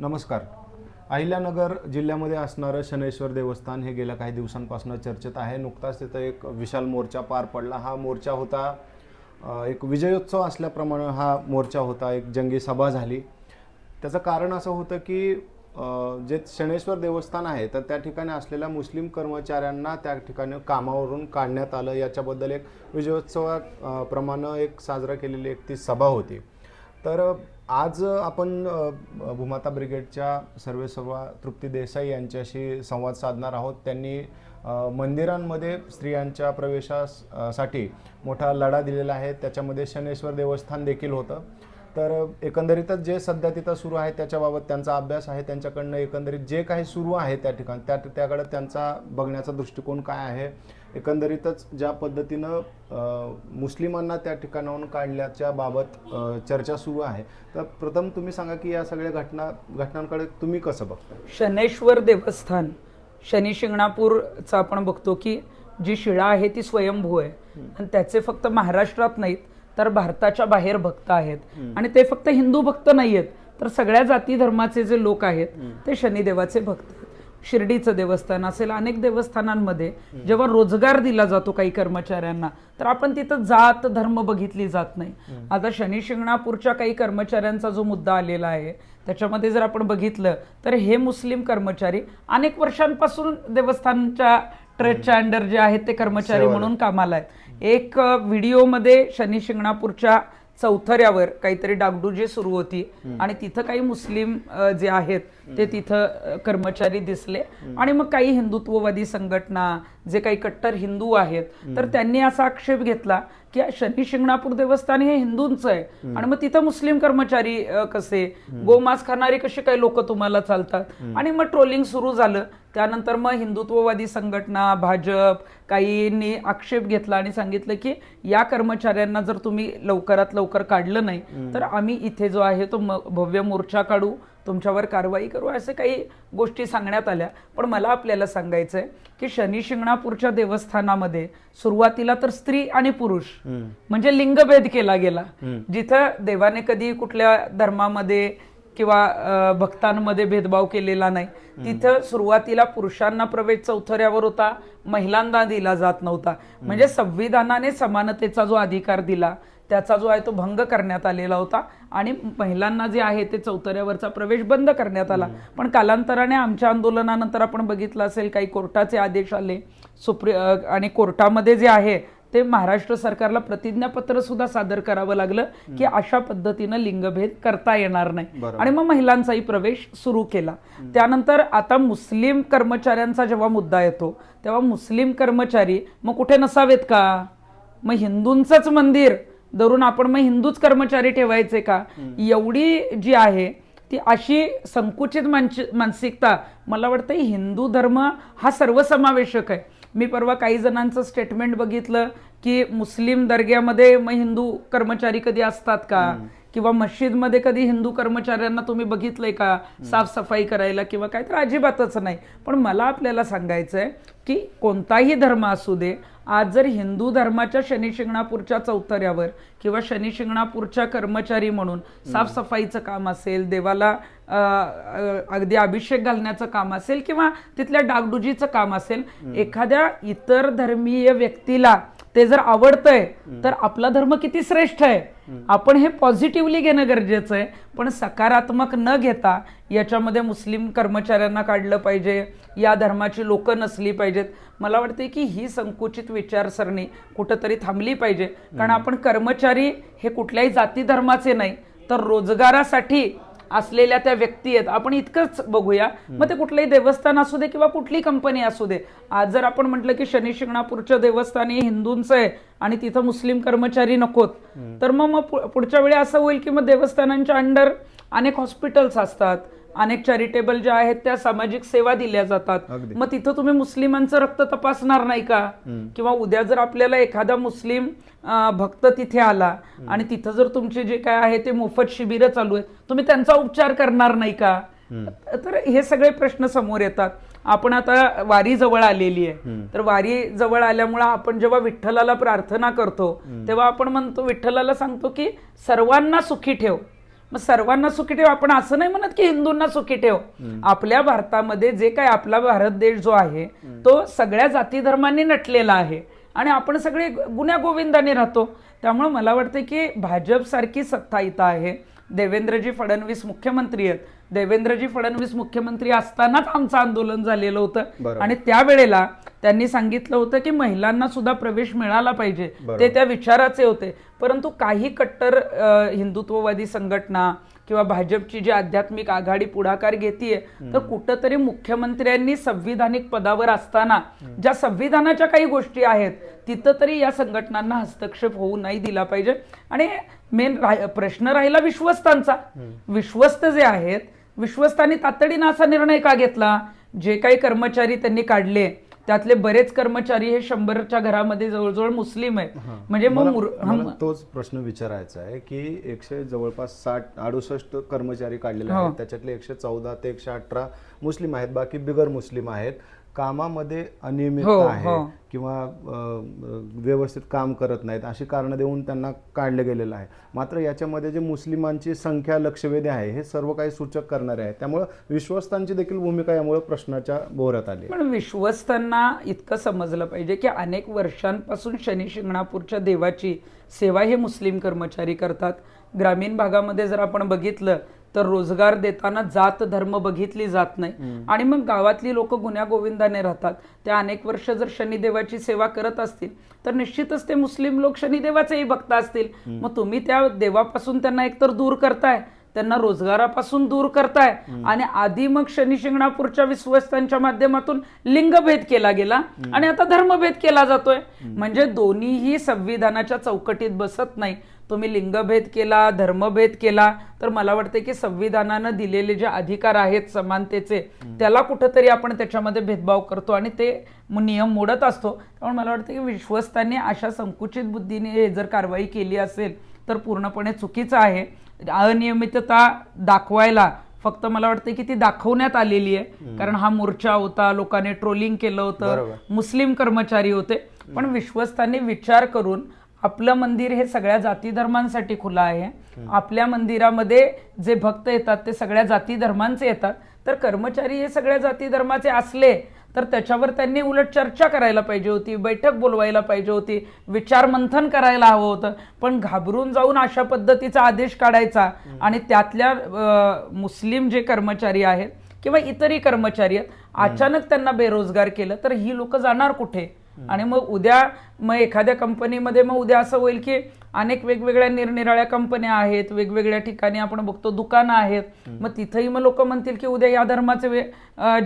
नमस्कार. अहिल्यानगर जिल्ह्यामध्ये असणारं शनेश्वर देवस्थान हे गेल्या काही दिवसांपासून चर्चेत आहे. नुकताच तिथं एक विशाल मोर्चा पार पडला. हा मोर्चा होता एक विजयोत्सव असल्याप्रमाणे हा मोर्चा होता एक जंगी सभा झाली. त्याचं कारण असं होतं की जे शनेश्वर देवस्थान आहे तर त्या ठिकाणी असलेल्या मुस्लिम कर्मचाऱ्यांना त्या ठिकाणी कामावरून काढण्यात आलं. याच्याबद्दल एक विजयोत्सवा एक साजरा केलेली एक ती सभा होती. तर आज आपण भूमाता ब्रिगेडच्या सर्वेसर्वा तृप्ती देसाई यांच्याशी संवाद साधणार आहोत. त्यांनी मंदिरांमध्ये स्त्रियांच्या प्रवेशासाठी मोठा लढा दिलेला आहे. त्याच्यामध्ये शनेश्वर देवस्थान देखील होतं. तर एकंदरीतच जे सध्या तिथं सुरू आहे त्याच्याबाबत त्यांचा अभ्यास आहे त्यांच्याकडनं एकंदरीत जे काही सुरू आहे त्या ठिकाणी त्या त्याकडे त्यांचा बघण्याचा दृष्टिकोन काय आहे? एकंदरीतच ज्या पद्धतीनं मुस्लिमांना त्या ठिकाणाहून काढल्याच्या बाबत चर्चा सुरू आहे. तर प्रथम तुम्ही सांगा की या सगळ्या घटना घटनांकडे तुम्ही कसं बघता? शनेश्वर देवस्थान शनी शिंगणापूरचं आपण बघतो की जी शिळा आहे ती स्वयंभू आहे. आणि त्याचे फक्त महाराष्ट्रात नाहीत तर भारताच्या बाहेर भक्त आहेत. आणि ते फक्त हिंदू भक्त नाही आहेत तर सगळ्या जाती धर्माचे जे लोक आहेत ते शनिदेवाचे भक्त आहेत. शिर्डीचं देवस्थान असेल अनेक देवस्थानांमध्ये जेव्हा रोजगार दिला जातो काही कर्मचाऱ्यांना तर आपण तिथं जात धर्म बघितली जात नाही. आता शनी शिंगणापूरच्या काही कर्मचाऱ्यांचा जो मुद्दा आलेला आहे त्याच्यामध्ये जर आपण बघितलं तर हे मुस्लिम कर्मचारी अनेक वर्षांपासून देवस्थानच्या ट्रस्टच्या अंडर जे आहेत ते कर्मचारी. म्हणून कामाला आहेत. एक व्हिडिओमध्ये शनी शिंगणापूरच्या चौथऱ्यावर काहीतरी डागडुजी सुरू होती. आणि तिथं काही मुस्लिम जे आहेत ते तिथं कर्मचारी दिसले. आणि मग काही हिंदुत्ववादी संघटना जे काही कट्टर हिंदू आहेत तर त्यांनी असा आक्षेप घेतला की शनी शिंगणापूर देवस्थान हे हिंदूंचं आहे. आणि मग तिथं मुस्लिम कर्मचारी कसे गोमांस खाणारी कशी काही लोक तुम्हाला चालतात? आणि मग ट्रोलिंग सुरू झालं. त्यानंतर मग हिंदुत्ववादी संघटना भाजप काहींनी आक्षेप घेतला आणि सांगितलं की या कर्मचाऱ्यांना जर तुम्ही लवकरात लवकर काढलं नाही तर आम्ही इथे जो आहे तो भव्य मोर्चा काढू. तुमच्यावर कारवाई करू असे काही गोष्टी सांगण्यात आल्या. पण मला आपल्याला सांगायचं आहे की शनी शिंगणापूरच्या देवस्थानामध्ये सुरुवातीला तर स्त्री आणि पुरुष म्हणजे लिंगभेद केला गेला. जिथं देवाने कधी कुठल्या धर्मामध्ये किंवा भक्तांमध्ये भेदभाव केलेला नाही तिथं सुरुवातीला पुरुषांना प्रवेश चौथऱ्यावर होता महिलांना दिला जात नव्हता. म्हणजे संविधानाने समानतेचा जो अधिकार दिला त्याचा जो आहे तो भंग करण्यात आलेला होता. आणि महिलांना जे आहे ते चौथऱ्यावरचा प्रवेश बंद करण्यात आला. पण कालांतराने आमच्या आंदोलनानंतर आपण बघितलं असेल काही कोर्टाचे आदेश आले. सुप्री आणि कोर्टामध्ये जे आहे ते महाराष्ट्र सरकारला प्रतिज्ञापत्र सुद्धा सादर करावं लागलं की अशा पद्धतीनं लिंगभेद करता येणार नाही. आणि मग महिलांचाही प्रवेश सुरू केला. त्यानंतर आता मुस्लिम कर्मचाऱ्यांचा जेव्हा मुद्दा येतो तेव्हा मुस्लिम कर्मचारी मग कुठे नसावेत का? मग हिंदूंचंच मंदिर. धरून आपण मग हिंदूच कर्मचारी ठेवायचे का? एवढी जी आहे ती अशी संकुचित मानस- मानसिकता मला वाटतं हिंदू धर्म हा सर्वसमावेशक आहे. मी परवा काही जणांचं स्टेटमेंट बघितलं की मुस्लिम दर्ग्यामध्ये मग हिंदू कर्मचारी कधी असतात का? किंवा मस्जिदमध्ये कधी हिंदू कर्मचाऱ्यांना तुम्ही बघितलंय का? साफसफाई करायला किंवा काय? तर अजिबातच नाही. पण मला आपल्याला सांगायचं आहे की कोणताही धर्म असू दे आज जर हिंदू धर्माच्या शनी शिंगणापूरच्या चौथऱ्यावर किंवा शनी शिंगणापूरच्या कर्मचारी म्हणून साफसफाईचं काम असेल देवाला अगदी अभिषेक घालण्याचं काम असेल किंवा तिथल्या डागडुजीचं काम असेल एखाद्या इतर धर्मीय व्यक्तीला ते जर आवडतंय तर आपला धर्म किती श्रेष्ठ आहे? आपण हे पॉझिटिव्हली घेणं गरजेचं आहे पण सकारात्मक न घेता याच्यामध्ये मुस्लिम कर्मचाऱ्यांना काढलं पाहिजे या धर्माची लोक नसली पाहिजेत. मला वाटते की ही संकुचित विचारसरणी कुठंतरी थांबली पाहिजे. कारण आपण कर्मचारी हे कुठल्याही जाती धर्माचे नाही तर रोजगारासाठी असलेल्या त्या व्यक्ती आहेत. आपण इतकंच बघूया. मग ते कुठलंही देवस्थान असू दे किंवा कुठली कंपनी असू दे आज जर आपण म्हटलं की शनी शिंगणापूरच्या देवस्थान हे हिंदूंचं आहे आणि तिथं मुस्लिम कर्मचारी नकोत तर मग मग पुढच्या वेळी असं होईल की मग देवस्थानांच्या अंडर अनेक हॉस्पिटल्स असतात. अनेक चॅरिटेबल ज्या आहेत त्या सामाजिक सेवा दिल्या जातात. मग तिथं तुम्ही मुस्लिमांचं रक्त तपासणार नाही का? किंवा उद्या जर आपल्याला एखादा मुस्लिम भक्त तिथे आला आणि तिथं जर तुमचे जे काय आहे ते मोफत शिबिरं चालू आहेत तुम्ही त्यांचा उपचार करणार नाही का? तर हे सगळे प्रश्न समोर येतात. आपण आता वारी जवळ आलेली आहे. तर वारी जवळ आल्यामुळं आपण जेव्हा विठ्ठलाला प्रार्थना करतो तेव्हा आपण म्हणतो विठ्ठलाला सांगतो की सर्वांना सुखी ठेव. मग सर्वांना सुखी ठेव. आपण असं नाही म्हणत की हिंदूंना सुखी ठेव. आपल्या भारतामध्ये जे काही आपला भारत देश जो आहे तो सगळ्या जाती धर्मांनी नटलेला आहे. आणि आपण सगळे गुन्ह्या गोविंदाने राहतो. त्यामुळे मला वाटतं की भाजप सारखी सत्ता इथं आहे. देवेंद्रजी फडणवीस मुख्यमंत्री आहेत. देवेंद्रजी फडणवीस मुख्यमंत्री असतानाच आमचं आंदोलन झालेलं होतं. आणि त्यावेळेला त्यांनी सांगितलं होतं की महिलांना सुद्धा प्रवेश मिळाला पाहिजे. ते त्या विचाराचे होते. परंतु काही कट्टर हिंदुत्ववादी संघटना किंवा भाजपची जी आध्यात्मिक आघाडी पुढाकार घेतीये तर कुठंतरी मुख्यमंत्र्यांनी संविधानिक पदावर असताना ज्या संविधानाच्या काही गोष्टी आहेत तिथं तरी या संघटनांना हस्तक्षेप होऊ नाही दिला पाहिजे. आणि मेन प्रश्न राहिला विश्वस्तांचा. विश्वस्त जे आहेत विश्वस्तांनी तातडीनं असा निर्णय का घेतला? जे काही कर्मचारी त्यांनी काढले त्यातले बरेच कर्मचारी हे शंभरच्या घरामध्ये जवळजवळ मुस्लिम आहेत. म्हणजे मग तोच प्रश्न विचारायचा आहे की एकशे जवळपास साठ अडुसष्ट कर्मचारी काढलेले. आहेत. त्याच्यातले एकशे चौदा ते एकशे अठरा मुस्लिम आहेत. बाकी बिगर मुस्लिम आहेत. कामामध्ये हो, अनियमितता आहे हो. किंवा अ, व्यवस्थित काम करत नाहीत अशी कारणं देऊन त्यांना काढलं गेलेलं आहे मात्र याच्यामध्ये जे मुस्लिमांची संख्या लक्षवेधी आहे हे सर्व काही सूचक करणारे आहे त्यामुळं विश्वस्तांची देखील भूमिका यामुळे प्रश्नाच्या भोवऱ्यात आली आहे. पण विश्वस्तांना इतकं समजलं पाहिजे की अनेक वर्षांपासून शनी शिंगणापूरच्या देवाची सेवा हे मुस्लिम कर्मचारी करतात ग्रामीण भागामध्ये जर आपण बघितलं तर रोजगार देताना जात धर्म बघितली जात नाही. आणि मग गावातली लोक गुन्ह्या गोविंदाने राहतात. त्या अनेक वर्ष जर शनिदेवाची सेवा करत असतील तर निश्चितच ते मुस्लिम लोक शनिदेवाचेही भक्त असतील. मग तुम्ही त्या देवापासून त्यांना एकतर दूर करताय त्यांना रोजगारापासून दूर करताय. आणि आधी मग शनी शिंगणापूरच्या विश्वस्तांच्या माध्यमातून लिंगभेद केला गेला आणि आता धर्मभेद केला जातोय. म्हणजे दोन्हीही संविधानाच्या चौकटीत बसत नाही. तुम्ही लिंगभेद केला धर्मभेद केला तर मला वाटतं की संविधानानं दिलेले जे अधिकार आहेत समानतेचे त्याला कुठंतरी आपण त्याच्यामध्ये भेदभाव करतो आणि ते नियम मोडत असतो. त्यामुळे मला वाटतं की विश्वस्तांनी अशा संकुचित बुद्धीने जर कारवाई केली असेल तर पूर्णपणे चुकीचं आहे. अनियमितता दाखवायला फक्त मला वाटतं की ती दाखवण्यात आलेली आहे. कारण हा मोर्चा होता लोकांनी ट्रोलिंग केलं होतं. मुस्लिम कर्मचारी होते. पण विश्वस्तांनी विचार करून आपलं मंदिर हे सगळ्या जाती धर्मांसाठी खुलं आहे. आपल्या मंदिरामध्ये जे भक्त येतात ते सगळ्या जाती धर्मांचे येतात. तर कर्मचारी हे सगळ्या जाती धर्माचे असले तर त्याच्यावर त्यांनी उलट चर्चा करायला पाहिजे होती बैठक बोलवायला पाहिजे होती विचार मंथन करायला हवं होतं. पण घाबरून जाऊन अशा पद्धतीचा आदेश काढायचा आणि त्यातल्या मुस्लिम जे कर्मचारी आहेत किंवा इतरही कर्मचारी आहेत अचानक त्यांना बेरोजगार केलं तर ही लोक जाणार कुठे? आणि मग उद्या मग एखाद्या कंपनीमध्ये मग उद्या असं होईल की अनेक वेगवेगळ्या निरनिराळ्या कंपन्या आहेत वेगवेगळ्या ठिकाणी आपण बघतो दुकानं आहेत. मग तिथंही मग लोक म्हणतील की उद्या या धर्माचे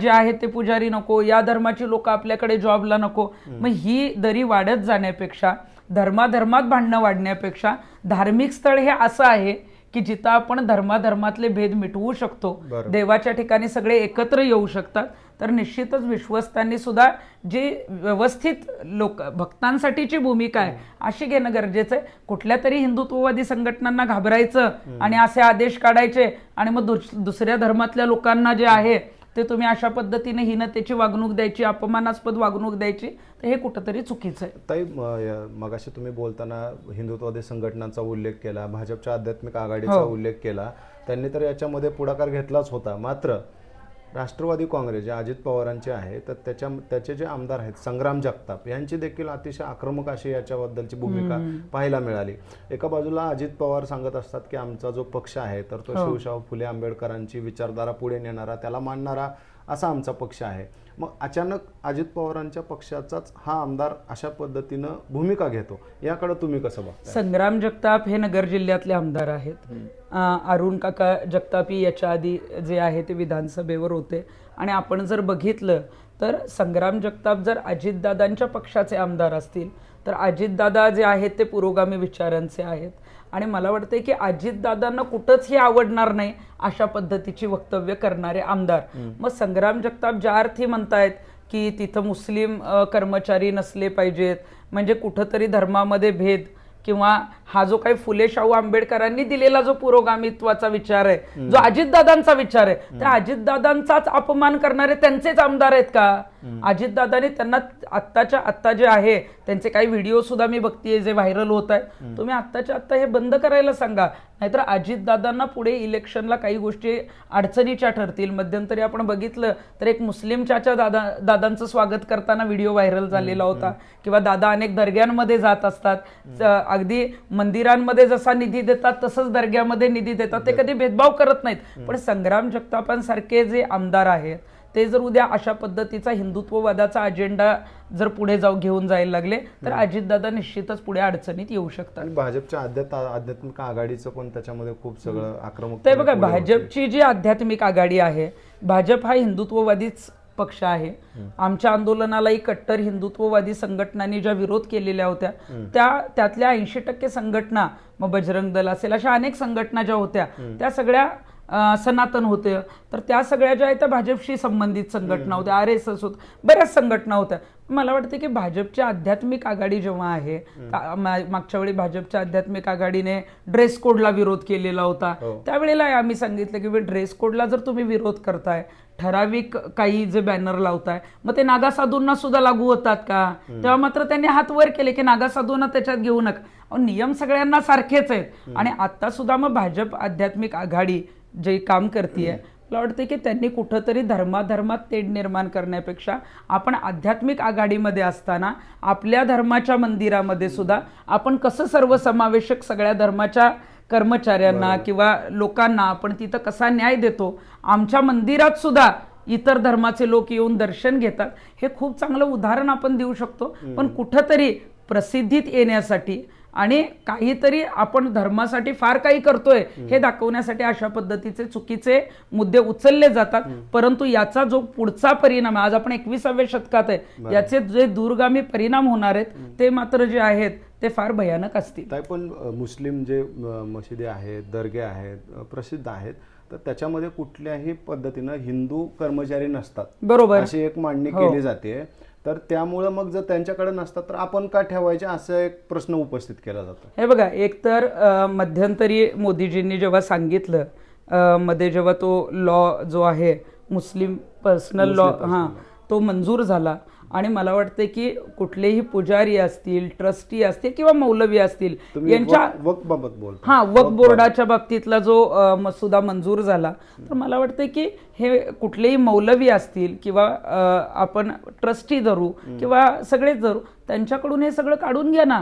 जे आहेत ते पुजारी नको या धर्माची लोक आपल्याकडे जॉबला नको. मग ही दरी वाढत जाण्यापेक्षा धर्माधर्मात भांडणं वाढण्यापेक्षा धार्मिक स्थळ हे असं आहे की जिथं आपण धर्माधर्मातले भेद मिटवू शकतो. देवाच्या ठिकाणी सगळे एकत्र येऊ शकतात तर निश्चितच विश्वस्तांनी सुद्धा जी व्यवस्थित लोक भक्तांसाठीची भूमिका आहे अशी घेणं गरजेचं आहे. कुठल्या तरी हिंदुत्ववादी संघटनांना घाबरायचं आणि असे आदेश काढायचे आणि मग दुस- दुसऱ्या धर्मातल्या लोकांना जे आहे ते तुम्ही अशा पद्धतीने हीनतेची वागणूक द्यायची अपमानास्पद वागणूक द्यायची तर हे कुठंतरी चुकीचं आहे ताई मगाशी तुम्ही बोलताना हिंदुत्ववादी संघटनांचा उल्लेख केला भाजपच्या आध्यात्मिक आघाडीचा हो. उल्लेख केला त्यांनी तर याच्यामध्ये पुढाकार घेतलाच होता मात्र राष्ट्रवादी काँग्रेस जे अजित पवारांचे आहे तर त्याच्या त्याचे जे आमदार आहेत संग्राम जगताप यांची देखील अतिशय आक्रमक अशी याच्याबद्दलची भूमिका पाहायला मिळाली एका बाजूला अजित पवार सांगत असतात की आमचा जो पक्ष आहे तर तो हो. शिवशाहू फुले आंबेडकरांची विचारधारा पुढे नेणारा त्याला मानणारा असा आमचा पक्ष आहे. मग अचानक अजित पवारांच्या पक्षाचाच हा आमदार अशा पद्धतीनं भूमिका घेतो. याकडे तुम्ही कसं बघता संग्राम जगताप हे नगर जिल्ह्यातले आमदार आहेत. अरुण काका जगतापी याच्या आधी जे आहे ते विधानसभेवर होते. आणि आपण जर बघितलं तर संग्राम जगताप जर अजितदादांच्या पक्षाचे आमदार असतील तर अजितदादा जे आहेत ते पुरोगामी विचारांचे आहेत. आणि मला वाटतं की अजितदादांना कुठंच हे आवडणार नाही अशा पद्धतीची वक्तव्य करणारे आमदार. मग संग्राम जगताप ज्या अर्थी म्हणतायत की तिथं मुस्लिम कर्मचारी नसले पाहिजेत म्हणजे कुठंतरी धर्मामध्ये भेद किंवा हा जो काही फुले शाहू आंबेडकरांनी दिलेला जो पुरोगामित्वाचा विचार आहे जो अजितदादांचा विचार आहे त्या अजितदादांचाच अपमान करणारे त्यांचेच आमदार आहेत का? अजितदादाने त्यांना आत्ताच्या आत्ता जे आहे त्यांचे काही व्हिडिओ सुद्धा मी बघतीये जे व्हायरल होत आहे तुम्ही आत्ताच्या आत्ता हे बंद करायला सांगा. नाहीतर अजितदादांना पुढे इलेक्शनला काही गोष्टी अडचणीच्या ठरतील. मध्यंतरी आपण बघितलं तर एक मुस्लिम चाचा दादा दादांचं स्वागत करताना व्हिडिओ व्हायरल झालेला होता. किंवा दादा अनेक दर्ग्यांमध्ये जात असतात. अगदी मंदिरांमध्ये जसा निधी देतात तसंच दर्ग्यामध्ये निधी देतात. ते कधी भेदभाव करत नाहीत. पण संग्राम जगतापांसारखे जे आमदार आहेत ते जर उद्या अशा पद्धतीचा हिंदुत्ववादाचा अजेंडा जर पुढे जाऊ घेऊन जायला लागले तर अजितदादा निश्चितच पुढे अडचणीत येऊ शकतात. भाजपच्या आध्यात्म आध्यात्मिक आघाडीचं पण त्याच्यामध्ये खूप सगळं आक्रमक ते बघा भाजपची जी आध्यात्मिक आघाडी आहे भाजप हा हिंदुत्ववादीच पक्ष आहे. आमच्या आंदोलनालाही कट्टर हिंदुत्ववादी संघटनांनी ज्या विरोध केलेल्या होत्या त्या त्यातल्या ऐंशी टक्के संघटना मग बजरंग दल असेल अशा अनेक संघटना ज्या होत्या त्या सगळ्या सनातन होते. तर त्या सगळ्या ज्या आहेत त्या भाजपशी संबंधित संघटना होत्या आर एस एस होत बऱ्याच संघटना होत्या. मला वाटतं की भाजपची आध्यात्मिक आघाडी जेव्हा आहे मागच्या वेळी भाजपच्या आध्यात्मिक आघाडीने ड्रेस कोडला विरोध केलेला होता. त्यावेळेला आम्ही सांगितलं की ड्रेस कोडला जर तुम्ही विरोध करताय ठराविक काही जे बॅनर लावताय मग ते नागा साधूंना सुद्धा लागू होतात का? तेव्हा मात्र त्यांनी हात वर केले की नागा साधूंना त्याच्यात घेऊ नका. नियम सगळ्यांना सारखेच आहेत. आणि आता सुद्धा मग भाजप आध्यात्मिक आघाडी जे काम करते मला वाटतं की त्यांनी कुठंतरी धर्माधर्मात तेढ निर्माण करण्यापेक्षा आपण आध्यात्मिक आघाडीमध्ये असताना आपल्या धर्माच्या मंदिरामध्ये सुद्धा आपण कसं सर्वसमावेशक सगळ्या धर्माच्या कर्मचाऱ्यांना किंवा लोकांना आपण तिथं कसा न्याय देतो आमच्या मंदिरात सुद्धा इतर धर्माचे लोक येऊन दर्शन घेतात हे खूप चांगलं उदाहरण आपण देऊ शकतो. पण कुठंतरी प्रसिद्धीत येण्यासाठी आणि काहीतरी आपण धर्मासाठी फार काही करतोय हे दाखवण्यासाठी अशा पद्धतीचे चुकीचे मुद्दे उचलले जातात. परंतु याचा जो पुढचा परिणाम आहे आज आपण एकविसाव्या शतकात आहे याचे जे दूरगामी परिणाम होणार आहेत ते मात्र जे आहेत ते फार भयानक असतील. पण मुस्लिम जे मशिदी आहेत दर्गे आहेत प्रसिद्ध आहेत तर त्याच्यामध्ये कुठल्याही पद्धतीनं हिंदू कर्मचारी नसतात. बरोबर. अशी एक मांडणी हो. केली जाते. तर त्यामुळं मग जर त्यांच्याकडे नसतात तर आपण का ठेवायचे? असं एक प्रश्न उपस्थित केला जातो. हे बघा एक तर मध्यंतरी मोदीजींनी जेव्हा सांगितलं मध्ये जेव्हा तो लॉ जो आहे मुस्लिम पर्सनल लॉ हां तो मंजूर झाला आणि मला वाटतं की कुठलेही पुजारी असतील ट्रस्टी असतील किंवा मौलवी असतील यांच्या वक- हा वक बोर्डाच्या बाबतीतला जो मसुदा मंजूर झाला तर मला वाटतं की हे कुठलेही मौलवी असतील किंवा आपण ट्रस्टी धरू किंवा सगळेच धरू त्यांच्याकडून हे सगळं काढून घ्या ना.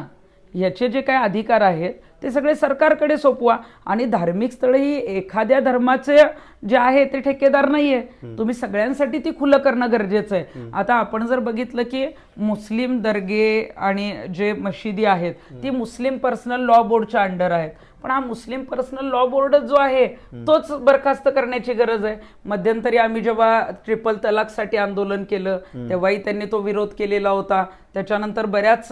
याचे जे काही अधिकार आहेत ते सगळे सरकारकडे सोपवा. आणि धार्मिक स्थळे ही एखाद्या धर्माचे जे आहे ते ठेकेदार नाहीये. तुम्ही सगळ्यांसाठी ती खुलं करणं गरजेचं आहे. आता आपण जर बघितलं की मुस्लिम दर्गे आणि जे मशिदी आहेत ती मुस्लिम पर्सनल लॉ बोर्डच्या अंडर आहेत. पण हा मुस्लिम पर्सनल लॉ बोर्ड जो आहे तोच बरखास्त करण्याची गरज आहे. मध्यंतरी आम्ही जेव्हा ट्रिपल तलाकसाठी आंदोलन केलं तेव्हाही त्यांनी तो विरोध केलेला होता. त्याच्यानंतर बऱ्याच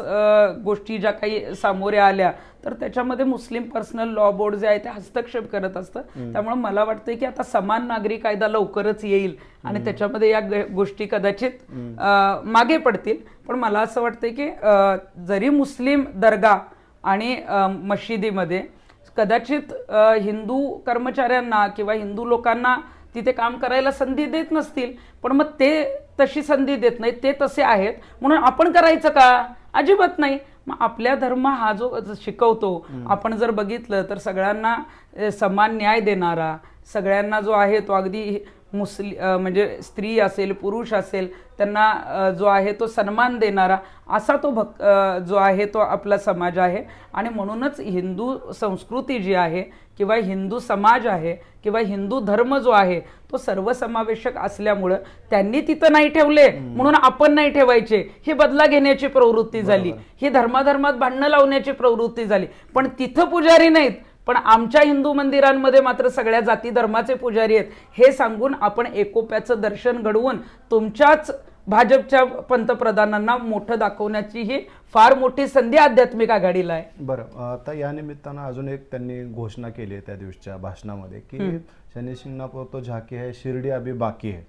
गोष्टी ज्या काही सामोरे आल्या तर त्याच्यामध्ये मुस्लिम पर्सनल लॉ बोर्ड जे आहे ते हस्तक्षेप करत असतं. त्यामुळे मला वाटतं की आता समान नागरी कायदा लवकरच येईल आणि त्याच्यामध्ये या गोष्टी कदाचित मागे पडतील. पण मला असं वाटतं की जरी मुस्लिम दर्गा आणि मशिदीमध्ये कदाचित हिंदू कर्मचाऱ्यांना किंवा हिंदू लोकांना तिथे काम करायला संधी देत नसतील पण मग ते तशी संधी देत नाहीत ते तसे आहेत. म्हणून आपण करायचं का? अजिबात नाही. मग आपल्या धर्म हा जो शिकवतो आपण जर बघितलं तर सगळ्यांना समान न्याय देणारा सगळ्यांना जो आहे तो अगदी मुस्लि म्हणजे स्त्री असेल पुरुष असेल त्यांना जो आहे तो सन्मान देणारा असा तो भक जो आहे तो आपला समाज आहे. आणि म्हणूनच हिंदू संस्कृती जी आहे किंवा हिंदू समाज आहे किंवा हिंदू धर्म जो आहे तो सर्वसमावेशक असल्यामुळं त्यांनी तिथं नाही ठेवले. म्हणून आपण नाही ठेवायचे. ही बदला घेण्याची प्रवृत्ती झाली. ही धर्माधर्मात भांडणं लावण्याची प्रवृत्ती झाली. पण तिथं पुजारी नाहीत. पण आमच्या हिंदू मंदिरांमध्ये मात्र सगळ्या जाती धर्माचे पुजारी आहेत. हे सांगून आपण एकोप्याचं दर्शन घडवून तुमच्याच भाजपच्या पंतप्रधानांना मोठं दाखवण्याची ही फार मोठी संधी आध्यात्मिक आघाडीला आहे. बरं आता या निमित्तानं अजून एक त्यांनी घोषणा केली आहे त्या दिवसच्या भाषणामध्ये की शनी शिंगणापूर तो झाकी आहे शिर्डी अभी बाकी आहे.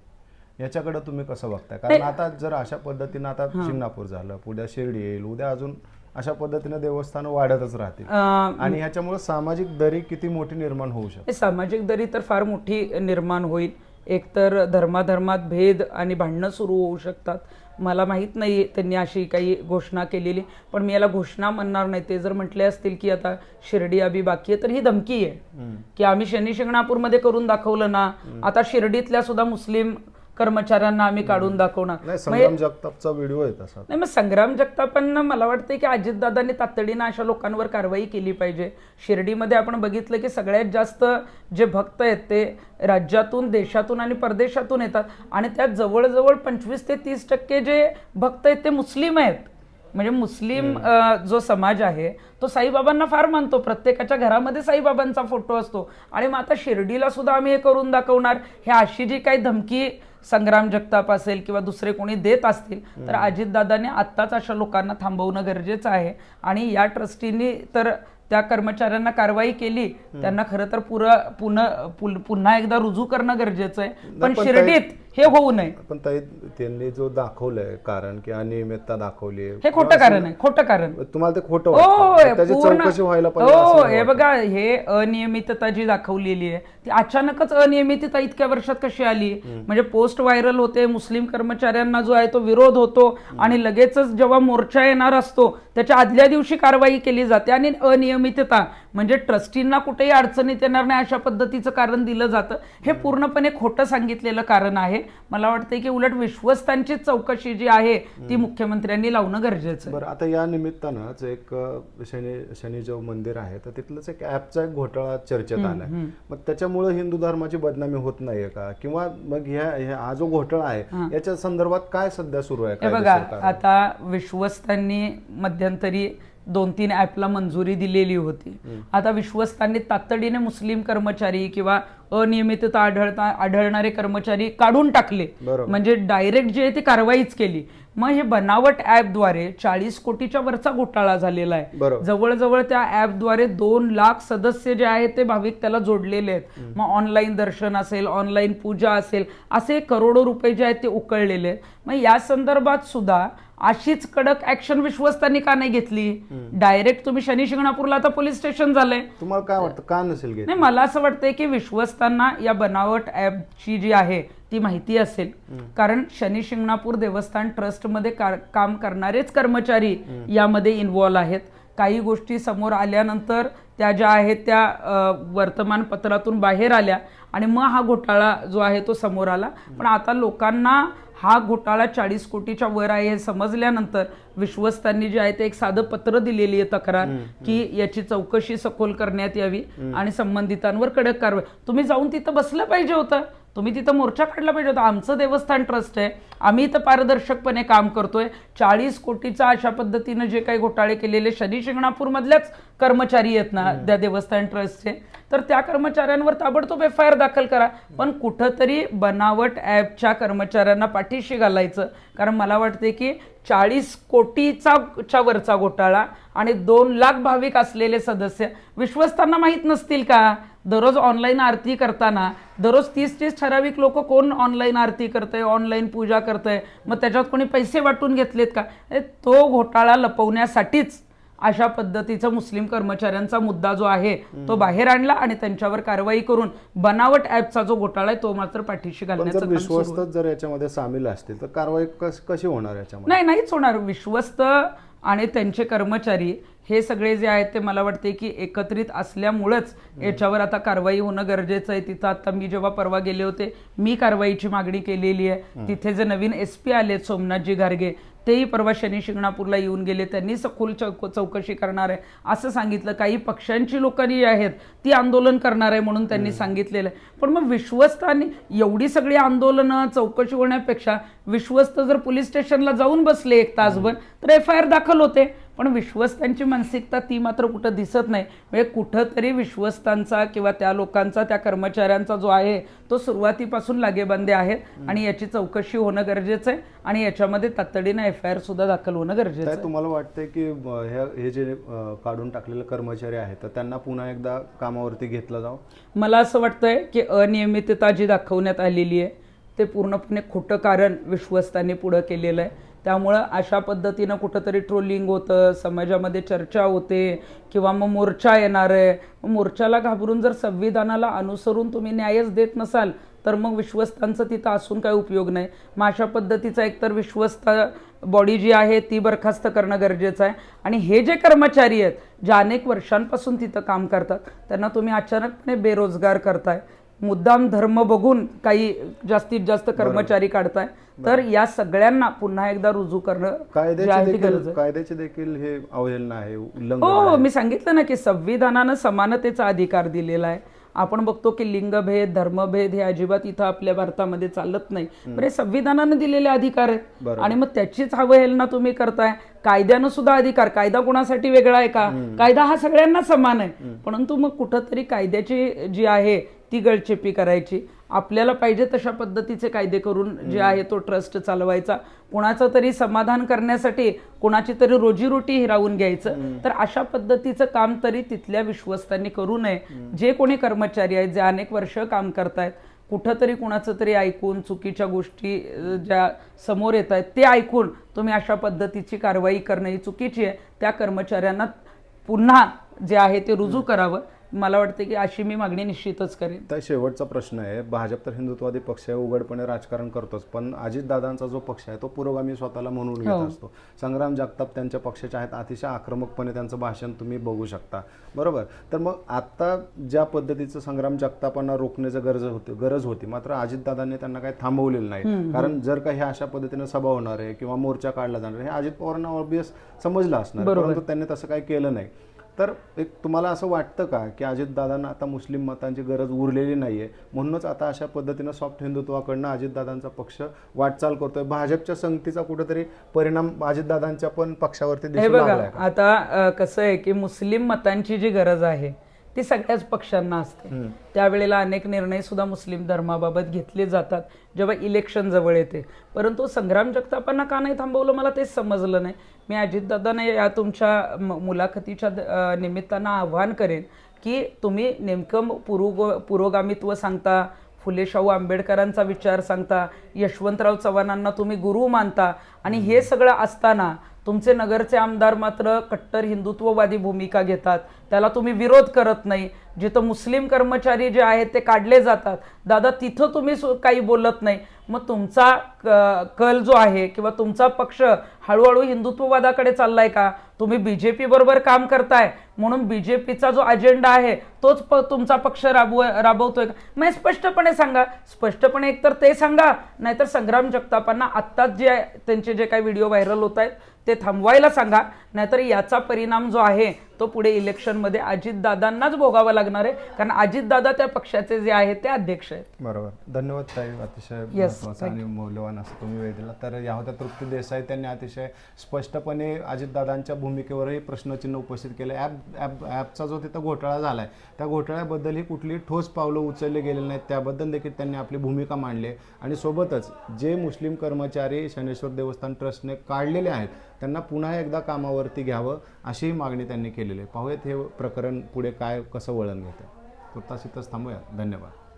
याच्याकडे तुम्ही कसं बघताय? कारण आता जर अशा पद्धतीनं आता शिंगणापूर झालं उद्या शिर्डी येईल उद्या अजून अशा पद्धतीनं देवस्थानं वाढतच राहतील. आणि ह्याच्यामुळे सामाजिक दरी किती मोठी निर्माण होऊ शकते? सामाजिक दरी तर फार मोठी निर्माण होईल. एकतर धर्माधर्मात भेद आणि भांडणं सुरू होऊ शकतात. मला माहीत नाही त्यांनी अशी काही घोषणा केलेली पण मी याला घोषणा म्हणणार नाही. ते जर म्हटले असतील की आता शिर्डी अभी बाकी आहे तर ही धमकी आहे. की आम्ही शनी शिंगणापूरमध्ये करून दाखवलं ना आता शिर्डीतल्या सुद्धा मुस्लिम कर्मचाऱ्यांना आम्ही काढून दाखवणार. नाही संग्राम जगतापचा व्हिडिओ आहे तसा. नाही मग संग्राम जगतापांना मला वाटतं की अजितदादांनी तातडीनं अशा लोकांवर कारवाई केली पाहिजे. शिर्डीमध्ये आपण बघितलं की सगळ्यात जास्त जे भक्त आहेत ते राज्यातून देशातून आणि परदेशातून येतात. आणि त्यात जवळजवळ पंचवीस ते तीस टक्के जे भक्त आहेत ते मुस्लिम आहेत. म्हणजे मुस्लिम अ, जो समाज आहे तो साईबाबांना फार मानतो. प्रत्येकाच्या घरामध्ये साईबाबांचा फोटो असतो. आणि मग आता शिर्डीला सुद्धा आम्ही हे करून दाखवणार. हे अशी जी काही धमकी संग्राम जगताप असेल किंवा दुसरे कोणी देत असतील तर अजितदादांनी आत्ताच अशा लोकांना थांबवणं गरजेचं आहे. आणि या ट्रस्टींनी तर त्या कर्मचाऱ्यांना कारवाई केली त्यांना खरं तर पुरा पुन्हा पुन्हा एकदा रुजू करणं गरजेचं आहे. पण शिर्डीत हे होऊ नये. पण ताई त्यांनी जो दाखवलंय कारण की अनियमितता दाखवली हे खोटं कारण आहे खोटं कारण. तुम्हाला ते खोटं होय वाटतं त्याची पूर्ण चौकशी व्हायला पाहिजे हो हे वाटत. बघा हे अनियमितता जी दाखवलेली आहे ती अचानकच अनियमितता इतक्या वर्षात कशी आली? म्हणजे पोस्ट व्हायरल होते मुस्लिम कर्मचाऱ्यांना जो आहे तो विरोध होतो आणि लगेचच जेव्हा मोर्चा येणार असतो त्याच्या आदल्या दिवशी कारवाई केली जाते आणि अनियमितता म्हणजे ट्रस्टींना कुठेही अडचणीत येणार नाही अशा पद्धतीचं कारण दिलं जातं. हे पूर्णपणे खोटं सांगितलेलं कारण आहे. मला वाटतं की उलट विश्वस्तांची चौकशी जी आहे ती मुख्यमंत्र्यांनी लावणं गरजेचं बरं आता या निमित्तानंच एक शनी शनी जो मंदिर आहे तर तिथलंच एक ऍपचा एक घोटाळा चर्चेत आलाय. मग त्याच्यामुळे हिंदू धर्माची बदनामी होत नाहीये का? किंवा मग ह्या हा जो घोटाळा आहे याच्या संदर्भात काय सध्या सुरू आहे बघा? आता विश्वस्तांनी मध्यंतरी दोन तीन ऍपला मंजुरी दिलेली होती. आता विश्वस्तांनी तातडीने मुस्लिम कर्मचारी किंवा अनियमितता आढळता आढळणारे कर्मचारी काढून टाकले. म्हणजे डायरेक्ट जे आहे ती कारवाईच केली. मग हे बनावट ऍपद्वारे चाळीस कोटीच्या वरचा घोटाळा झालेला आहे. जवळजवळ त्या ऍपद्वारे दोन लाख सदस्य जे आहेत ते भाविक त्याला जोडलेले आहेत. मग ऑनलाईन दर्शन असेल ऑनलाईन पूजा असेल असे करोडो रुपये जे आहेत ते उकळलेले आहेत. मग या संदर्भात सुद्धा अशीच कडक ऍक्शन विश्वस्तांनी का नाही घेतली? डायरेक्ट तुम्ही शनी शिंगणापूरला आता पोलीस स्टेशन झालंय तुम्हाला काय वाटतं? का नसेल नाही मला असं वाटतंय की विश्वस्तांना या बनावट ॲपची जी आहे ती माहिती असेल. कारण शनी शिंगणापूर देवस्थान ट्रस्टमध्ये काम करणारेच कर्मचारी यामध्ये इन्व्हॉल्व आहेत. काही गोष्टी समोर आल्यानंतर त्या ज्या आहेत त्या वर्तमानपत्रातून बाहेर आल्या आणि मग हा घोटाळा जो आहे तो समोर आला. पण आता लोकांना हा घोटाळा चाळीस कोटीच्या वर आहे हे समजल्यानंतर विश्वस्तांनी जे आहे ते एक साधं पत्र दिलेली आहे तक्रार की याची चौकशी सखोल करण्यात यावी आणि संबंधितांवर कडक कारवाई. तुम्ही जाऊन तिथं बसलं पाहिजे होतं. तुम्ही तिथं मोर्चा काढला पाहिजे होता. आमचं देवस्थान ट्रस्ट आहे. आम्ही इथं पारदर्शकपणे काम करतोय. चाळीस कोटीचा अशा पद्धतीनं जे काही घोटाळे केलेले शनी शिंगणापूरमधल्याच कर्मचारी आहेत ना त्या देवस्थान ट्रस्टचे. तर त्या कर्मचाऱ्यांवर ताबडतोब एफ आय आर दाखल करा. पण कुठंतरी बनावट ॲपच्या कर्मचाऱ्यांना पाठीशी घालायचं. कारण मला वाटते की चाळीस कोटीचा च्या वरचा घोटाळा आणि दोन लाख भाविक असलेले सदस्य विश्वस्तांना माहीत नसतील का? दररोज ऑनलाईन आरती करताना दररोज तीस तीस ठराविक लोक कोण ऑनलाईन आरती करतंय ऑनलाईन पूजा करतंय? मग त्याच्यात कोणी पैसे वाटून घेतलेत का? तो घोटाळा लपवण्यासाठीच. अशा पद्धतीचा मुस्लिम कर्मचाऱ्यांचा मुद्दा जो आहे तो बाहेर आणला आणि त्यांच्यावर कारवाई करून बनावट ॲपचा जो घोटाळा आहे तो मात्र पाठीशी घालण्याचं. विश्वस्त जर याच्यामध्ये सामील असतील तर कारवाई कशी होणार याच्यामध्ये? नाही नाहीच होणार. विश्वस्त आणि त्यांचे कर्मचारी हे सगळे जे आहेत ते मला वाटते की एकत्रित असल्यामुळंच याच्यावर आता कारवाई होणं गरजेचं आहे. तिथं आता मी जेव्हा परवा गेले होते मी कारवाईची मागणी केलेली आहे. तिथे जे नवीन एस पी आले सोमनाथजी घारगे तेही परवा शनी शिंगणापूरला येऊन गेले. त्यांनी सखोल चौक चौकशी करणार आहे असं सांगितलं. काही पक्षांची लोकांनी जी आहेत ती आंदोलन करणार आहे म्हणून त्यांनी सांगितलेलं आहे. पण मग विश्वस्तांनी एवढी सगळी आंदोलनं चौकशी होण्यापेक्षा विश्वस्त जर पोलीस स्टेशनला जाऊन बसले एक तासभर तर एफ आय आर दाखल होते. पण विश्वस्तांची मानसिकता ती मात्र कुठं दिसत नाही. म्हणजे कुठंतरी विश्वस्तांचा किंवा त्या लोकांचा त्या कर्मचाऱ्यांचा जो आहे तो सुरुवातीपासून लागेबांधे आहेत आणि याची चौकशी होणं गरजेचं आहे आणि याच्यामध्ये तातडीनं एफ आय आर सुद्धा दाखल होणं गरजेचं आहे. तुम्हाला वाटतंय की हे जे काढून टाकलेले कर्मचारी आहेत तर त्यांना पुन्हा एकदा कामावरती घेतलं जावं? मला असं वाटतंय की अनियमितता जी दाखवण्यात आलेली आहे ते पूर्णपणे खोटं कारण विश्वस्तांनी पुढं केलेलं आहे. त्यामुळं अशा पद्धतीनं कुठंतरी ट्रोलिंग होतं समाजामध्ये चर्चा होते किंवा मग मोर्चा येणार आहे. मग मोर्चाला घाबरून जर संविधानाला अनुसरून तुम्ही न्यायच देत नसाल तर मग विश्वस्तांचं तिथं असून काही उपयोग नाही. मग अशा पद्धतीचा एकतर विश्वस्त बॉडी जी आहे ती बरखास्त करणं गरजेचं आहे. आणि हे जे कर्मचारी आहेत जे अनेक वर्षांपासून तिथं काम करतात त्यांना तुम्ही अचानकपणे बेरोजगार करताय. मुद्दाम धर्म बघून काही जास्तीत जास्त कर्मचारी काढताय. तर या सगळ्यांना पुन्हा एकदा रुजू करणं कायद्याची देखील कायद्याची देखील हे अवहेलना आहे उल्लंघन हो हो. मी सांगितलं ना की संविधानानं समानतेचा अधिकार दिलेला आहे. आपण बघतो की लिंगभेद धर्मभेद हे अजिबात इथं आपल्या भारतामध्ये चालत नाही. पण हे संविधानानं दिलेले अधिकार आहेत. आणि मग त्याचीच अवहेलना तुम्ही करताय. कायद्यानं सुद्धा अधिकार कायदा कोणासाठी वेगळा आहे का? कायदा हा सगळ्यांना समान आहे. परंतु मग कुठंतरी कायद्याची जी आहे ती गळचेपी करायची. आपल्याला पाहिजे तशा पद्धतीचे कायदे करून जे आहे तो ट्रस्ट चालवायचा. कुणाचं तरी समाधान करण्यासाठी कुणाची तरी रोजीरोटी हिरावून घ्यायचं. तर अशा पद्धतीचं काम तरी तिथल्या विश्वस्तांनी करू नये. जे कोणी कर्मचारी आहेत जे अनेक वर्ष काम करतायत कुठंतरी कुणाचं तरी ऐकून चुकीच्या गोष्टी ज्या समोर येत आहेत ते ऐकून तुम्ही अशा पद्धतीची कारवाई करणं ही चुकीची आहे. त्या कर्मचाऱ्यांना पुन्हा जे आहे ते रुजू करावं. मला वाटतं की अशी मी मागणी निश्चितच करेन. तर शेवटचा प्रश्न आहे भाजप तर हिंदुत्ववादी पक्ष आहे उघडपणे राजकारण करतोच पण अजितदादांचा जो पक्ष आहे तो पुरोगामी स्वतःला म्हणून घेत हो. असतो. संग्राम जगताप त्यांच्या पक्षाचे आहेत अतिशय आक्रमकपणे त्यांचं भाषण तुम्ही बघू शकता. बरोबर? तर मग आता ज्या पद्धतीचं संग्राम जगतापांना रोखण्याचं गरज होती गरज होती मात्र अजितदादांनी त्यांना काही थांबवलेलं नाही. कारण जर काही अशा पद्धतीने सभा होणार आहे किंवा मोर्चा काढला जाणार आहे, हे अजित पवारांना ऑब्विस समजलं असणार. परंतु त्यांनी तसं काही केलं नाही. तर एक तुम्हाला असं वाटतं का की अजितदादांना आता मुस्लिम मतांची गरज उरलेली नाहीये? म्हणूनच आता अशा पद्धतीनं सॉफ्ट हिंदुत्वाकडनं अजितदादांचा पक्ष वाटचाल करतोय. भाजपच्या संगतीचा कुठेतरी परिणाम अजितदादांच्या पण पक्षावरती हे बघा आता कसं आहे की मुस्लिम मतांची जी गरज आहे ती सगळ्याच पक्षांना असते. त्यावेळेला अनेक निर्णय सुद्धा मुस्लिम धर्माबाबत घेतले जातात जेव्हा इलेक्शन जवळ येते. परंतु संग्राम जगतापांना का नाही थांबवलं मला तेच समजलं नाही. मी अजितदादाने या तुमच्या मुलाखतीच्या निमित्तानं आव्हान करेन की तुम्ही नेमकं पुरोग पुरोगामित्व सांगता फुले शाहू आंबेडकरांचा विचार सांगता यशवंतराव चव्हाणांना तुम्ही गुरु मानता आणि हे सगळं असताना तुमचे नगरचे आमदार मात्र कट्टर हिंदुत्ववादी भूमिका घेतात. त्याला तुम्ही विरोध करत नाही. जिथं मुस्लिम कर्मचारी जे आहेत ते काढले जातात. दादा तिथं तुम्ही सु- काही बोलत नाही. मग तुमचा क- कल जो आहे किंवा तुमचा पक्ष हळूहळू हिंदुत्ववादाकडे चाललाय का? तुम्ही बी जे बरोबर काम करताय. म्हणून बी जे पीचा जो अजेंडा आहे तोच प तुमचा पक्ष राबव राबवतोय का? मग स्पष्टपणे सांगा. स्पष्टपणे एकतर ते सांगा. नाहीतर संग्राम जगतापांना आत्ताच जे त्यांचे जे काही व्हिडिओ व्हायरल होत आहेत ते थांबवायला सांगा. नाहीतर याचा परिणाम जो आहे तो पुढे इलेक्शनमध्ये अजितदादांनाच भोगावा लागणार आहे. कारण अजितदादा त्या पक्षाचे जे आहेत ते अध्यक्ष आहेत. बरोबर. धन्यवाद ताई. अतिशय महत्वाचं आणि मौल्यवान असं तुम्ही वेळ दिला. तर या होत्या तृप्ती देसाई त्यांनी अतिशय स्पष्टपणे अजितदादांच्या भूमिकेवरही प्रश्नचिन्ह उपस्थित केलं. ॲप ॲप ॲपचा जो तिथं घोटाळा झाला आहे त्या घोटाळ्याबद्दलही कुठली ठोस पावलं उचलले गेलेली नाहीत. त्याबद्दल देखील त्यांनी आपली भूमिका मांडली आणि सोबतच जे मुस्लिम कर्मचारी शनेश्वर देवस्थान ट्रस्टने काढलेले आहेत त्यांना पुन्हा एकदा कामावरती घ्यावं अशीही मागणी त्यांनी केलेली आहे. पाहूयात हे प्रकरण पुढे काय कसं वळण घेतं. तुर्तास इथंच थांबूया धन्यवाद.